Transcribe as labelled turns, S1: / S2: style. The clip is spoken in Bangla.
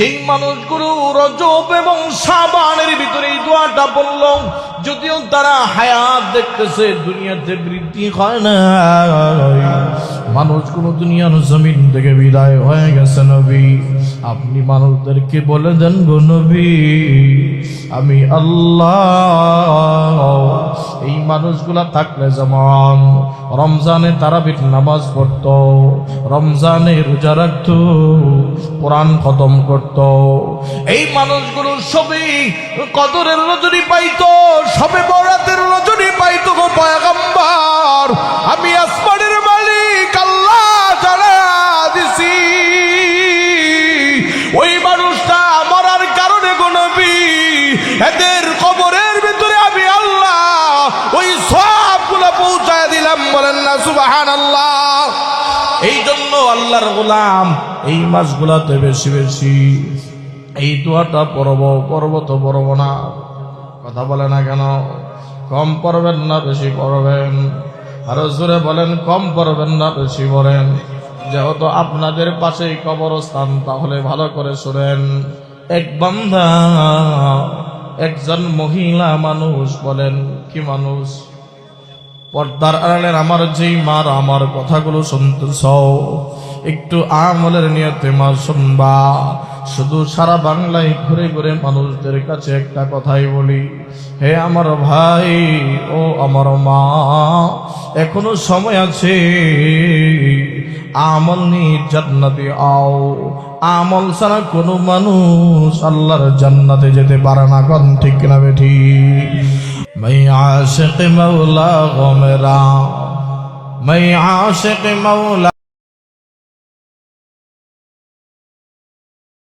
S1: যেই মানুষগুলো রজব এবং সাবানের ভিতরে এই দোয়াটা বলল, যদিও তারা হায়াত দেখতেছে, দুনিয়াতে বৃদ্ধি হয় না। মানুষগুলো দুনিয়ার জমিন থেকে বিদায় হয়ে গেছে নবী। আপনি মানুষদেরকে বলে দেন গো আমি আল্লাহ। এই মানুষগুলা থাকলে যেমন রমজানে তারাবির নামাজ পড়ত, রমজানে রোজা রাখত, কোরআন খতম করত। এই মানুষগুলো সবই কদরের রজনী পাইতো, সবে বরাতের রজনী পাইতো গো পয়গম্বর। নবী, এদের কবরের ভিতরে আমি আল্লাহ, ওই সবগুলো পৌঁছায় দিলাম। বলেন না সুবাহান আল্লাহ এই জন্য আল্লাহর গোলাম এই মাসগুলাতে বেশি বেশি এই দোয়াটা পড়ব পড়ব তো পড়ব না। কথা বলে না কেন? কম পড়বেন না, বেশি পড়বেন। আরও জোরে বলেন, কম পড়বেন না, বেশি পড়েন। যেহেতু আপনাদের পাশেই কবরস্থান, তাহলে ভালো করে শুনেন। এক বান্ধা একজন মহিলা মানুষ বলেন, কি মানুষ? পর্দার আড়ালের আমার যেই মার, আমার কথাগুলো শুনতেছ, একটু আমলের নিয়তে মা শুনবা। শুধু সারা বাংলায় ঘুরে ঘুরে মানুষদের কাছে একটা কথাই বলি। হে আমার ভাই, ও আমার মা, এখনও সময় আছে। আমল নিয়ে জান্নাতে আও। আমল ছাড়া কোনো মানুষ আল্লাহর জান্নাতে যেতে পারে না, কন ঠিক না বেঠি মাই আশেক মৌলা গমেরা মাই আশেক মৌলা